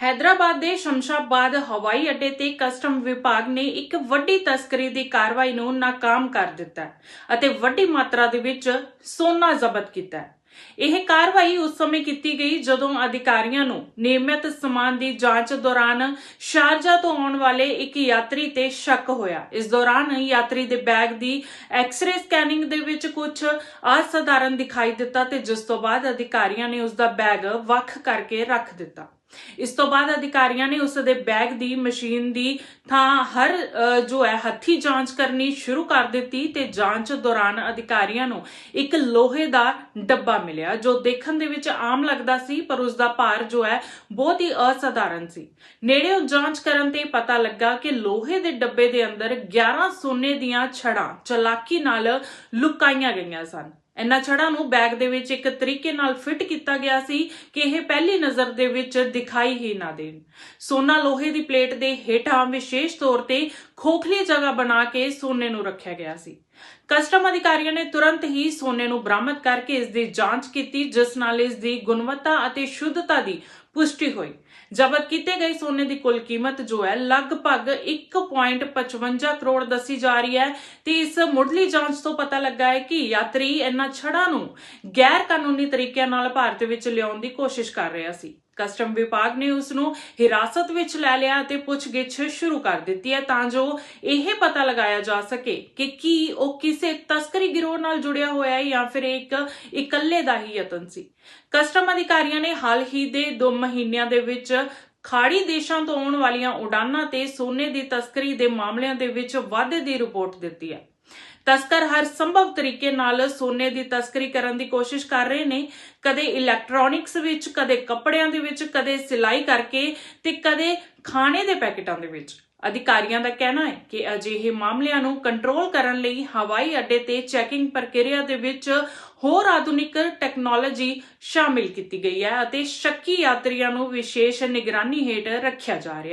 ਹੈਦਰਾਬਾਦ ਦੇ ਸ਼ਮਸ਼ਾਬਾਦ ਹਵਾਈ ਅੱਡੇ ਤੇ ਕਸਟਮ ਵਿਭਾਗ ਨੇ ਇੱਕ ਵੱਡੀ ਤਸਕਰੀ ਦੀ ਕਾਰਵਾਈ ਨੂੰ ਨਾਕਾਮ ਕਰ ਦਿੱਤਾ ਅਤੇ ਵੱਡੀ ਮਾਤਰਾ ਦੇ ਵਿੱਚ ਸੋਨਾ ਜ਼ਬਤ ਕੀਤਾ। ਇਹ ਕਾਰਵਾਈ ਉਸ ਸਮੇਂ ਕੀਤੀ ਗਈ ਜਦੋਂ ਅਧਿਕਾਰੀਆਂ ਨੂੰ ਨਿਯਮਿਤ ਸਮਾਨ ਦੀ ਜਾਂਚ ਦੌਰਾਨ ਸ਼ਾਰਜਾ ਤੋਂ ਆਉਣ ਵਾਲੇ ਇੱਕ ਯਾਤਰੀ ਤੇ ਸ਼ੱਕ ਹੋਇਆ। ਇਸ ਦੌਰਾਨ ਯਾਤਰੀ ਦੇ ਬੈਗ ਦੀ ਐਕਸ-ਰੇ ਸਕੈਨਿੰਗ ਦੇ ਵਿੱਚ ਕੁਝ ਅਸਧਾਰਨ ਦਿਖਾਈ ਦਿੱਤਾ ਤੇ ਜਿਸ ਤੋਂ ਬਾਅਦ ਅਧਿਕਾਰੀਆਂ ਨੇ ਉਸ ਦਾ ਬੈਗ ਵੱਖ ਕਰਕੇ ਰੱਖ ਦਿੱਤਾ। ਇਸ ਤੋਂ ਬਾਅਦ ਅਧਿਕਾਰੀਆਂ ਨੇ ਉਸ ਦੇ ਬੈਗ ਦੀ, ਮਸ਼ੀਨ ਦੀ ਥਾਂ ਹਰ ਜੋ ਹੈ, ਹੱਥੀ ਜਾਂਚ ਕਰਨੀ ਸ਼ੁਰੂ ਕਰ ਦਿੱਤੀ ਤੇ ਜਾਂਚ ਦੌਰਾਨ ਅਧਿਕਾਰੀਆਂ ਨੂੰ ਇੱਕ ਲੋਹੇ ਦਾ ਡੱਬਾ ਮਿਲਿਆ, ਜੋ ਦੇਖਣ ਦੇ ਵਿੱਚ ਆਮ ਲੱਗਦਾ ਸੀ, ਪਰ ਉਸ ਦਾ ਭਾਰ ਜੋ ਹੈ, ਬਹੁਤ ਹੀ ਅਸਧਾਰਨ ਸੀ। ਨੇੜਿਓਂ ਜਾਂਚ ਕਰਨ ਤੇ ਪਤਾ ਲੱਗਾ ਕਿ ਲੋਹੇ ਦੇ ਡੱਬੇ ਦੇ ਅੰਦਰ 11 ਸੋਨੇ ਦੀਆਂ ਛੜਾਂ, ਚਲਾਕੀ ਨਾਲ ਲੁਕਾਈਆਂ ਗਈਆਂ ਸਨ। ਇਹਨਾਂ ਛੜਾਂ ਨੂੰ ਬੈਗ ਦੇ ਵਿੱਚ ਇੱਕ ਤਰੀਕੇ ਨਾਲ ਫਿੱਟ ਕੀਤਾ ਗਿਆ ਸੀ ਕਿ ਇਹ ਪਹਿਲੀ ਨਜ਼ਰ ਦੇ ਵਿੱਚ ਦਿਖਾਈ ਹੀ ਨਾ ਦੇਣ। ਸੋਨਾ ਲੋਹੇ ਦੀ ਪਲੇਟ ਦੇ ਹੇਠਾਂ ਵਿਸ਼ੇਸ਼ ਤੌਰ ਤੇ ਖੋਖਲੀ ਜਗ੍ਹਾ ਬਣਾ ਕੇ ਸੋਨੇ ਨੂੰ ਰੱਖਿਆ ਗਿਆ ਸੀ। ਕਸਟਮ ਅਧਿਕਾਰੀਆਂ ਨੇ ਤੁਰੰਤ ਹੀ ਸੋਨੇ ਨੂੰ ਬਰਾਮਦ ਕਰਕੇ ਇਸ ਦੀ ਜਾਂਚ ਕੀਤੀ, ਜਿਸ ਨਾਲ ਇਸ ਦੀ ਗੁਣਵੱਤਾ ਅਤੇ ਸ਼ੁੱਧਤਾ ਦੀ ਪੁਸ਼ਟੀ ਹੋਈ। ਜ਼ਬਤ ਕੀਤੇ ਗਏ ਸੋਨੇ ਦੀ ਕੁੱਲ ਕੀਮਤ ਜੋ ਹੈ ਲਗਭਗ 1.55 ਕਰੋੜ ਦੱਸੀ ਜਾ ਰਹੀ ਹੈ ਤੇ ਇਸ ਮੁੱਢਲੀ ਜਾਂਚ ਤੋਂ ਪਤਾ ਲੱਗਾ ਹੈ ਕਿ ਯਾਤਰੀ ਇਹਨਾਂ ਛੜਾਂ ਨੂੰ ਗੈਰ ਕਾਨੂੰਨੀ ਤਰੀਕਿਆਂ ਨਾਲ ਭਾਰਤ ਵਿੱਚ ਲਿਆਉਣ ਦੀ ਕੋਸ਼ਿਸ਼ ਕਰ ਰਿਹਾ ਸੀ। ਕਸਟਮ ਵਿਭਾਗ ਨੇ ਉਸ ਨੂੰ ਹਿਰਾਸਤ ਵਿੱਚ ਲੈ ਲਿਆ ਅਤੇ ਪੁੱਛਗਿੱਛ ਸ਼ੁਰੂ ਕਰ ਦਿੱਤੀ ਹੈ ਤਾਂ ਜੋ ਇਹ ਪਤਾ ਲਗਾਇਆ ਜਾ ਸਕੇ ਕਿ ਕੀ ਉਹ ਕਿਸੇ ਤਸਕਰੀ ਗਿਰੋਹ ਨਾਲ ਜੁੜਿਆ ਹੋਇਆ ਹੈ ਜਾਂ ਫਿਰ ਇੱਕ ਇਕੱਲੇ ਦਾ ਹੀ ਯਤਨ ਸੀ। ਕਸਟਮ ਅਧਿਕਾਰੀਆਂ ਨੇ ਹਾਲ ਹੀ ਦੇ 2 ਮਹੀਨਿਆਂ ਦੇ ਵਿੱਚ ਖਾੜੀ ਦੇਸ਼ਾਂ ਤੋਂ ਆਉਣ ਵਾਲੀਆਂ ਉਡਾਨਾਂ ਤੇ ਸੋਨੇ ਦੀ ਤਸਕਰੀ ਦੇ ਮਾਮਲਿਆਂ ਦੇ ਵਿੱਚ ਵਾਧੇ ਦੀ ਰਿਪੋਰਟ ਦਿੱਤੀ ਹੈ। ਤਸਕਰ ਹਰ ਸੰਭਵ ਤਰੀਕੇ ਨਾਲ ਸੋਨੇ ਦੀ ਤਸਕਰੀ ਕਰਨ ਦੀ ਕੋਸ਼ਿਸ਼ ਕਰ ਰਹੇ ਨੇ। ਕਦੇ ਇਲੈਕਟ੍ਰੋਨਿਕਸ ਵਿੱਚ, ਕਦੇ ਕੱਪੜਿਆਂ ਦੇ ਵਿੱਚ, ਕਦੇ ਸਿਲਾਈ ਕਰਕੇ ਤੇ ਕਦੇ ਖਾਣੇ ਦੇ ਪੈਕੇਟਾਂ ਦੇ ਵਿੱਚ। ਅਧਿਕਾਰੀਆਂ ਦਾ ਕਹਿਣਾ ਹੈ ਕਿ ਅਜਿਹੇ ਮਾਮਲਿਆਂ ਨੂੰ ਕੰਟਰੋਲ ਕਰਨ ਲਈ ਹਵਾਈ ਅੱਡੇ ਤੇ ਚੈਕਿੰਗ ਪ੍ਰਕਿਰਿਆ ਦੇ ਵਿੱਚ ਹੋਰ ਆਧੁਨਿਕ ਟੈਕਨੋਲੋਜੀ ਸ਼ਾਮਿਲ ਕੀਤੀ ਗਈ ਹੈ ਅਤੇ ਸ਼ੱਕੀ ਯਾਤਰੀਆਂ ਨੂੰ ਵਿਸ਼ੇਸ਼ ਨਿਗਰਾਨੀ ਹੇਠ ਰੱਖਿਆ ਜਾ ਰਿਹਾ ਹੈ।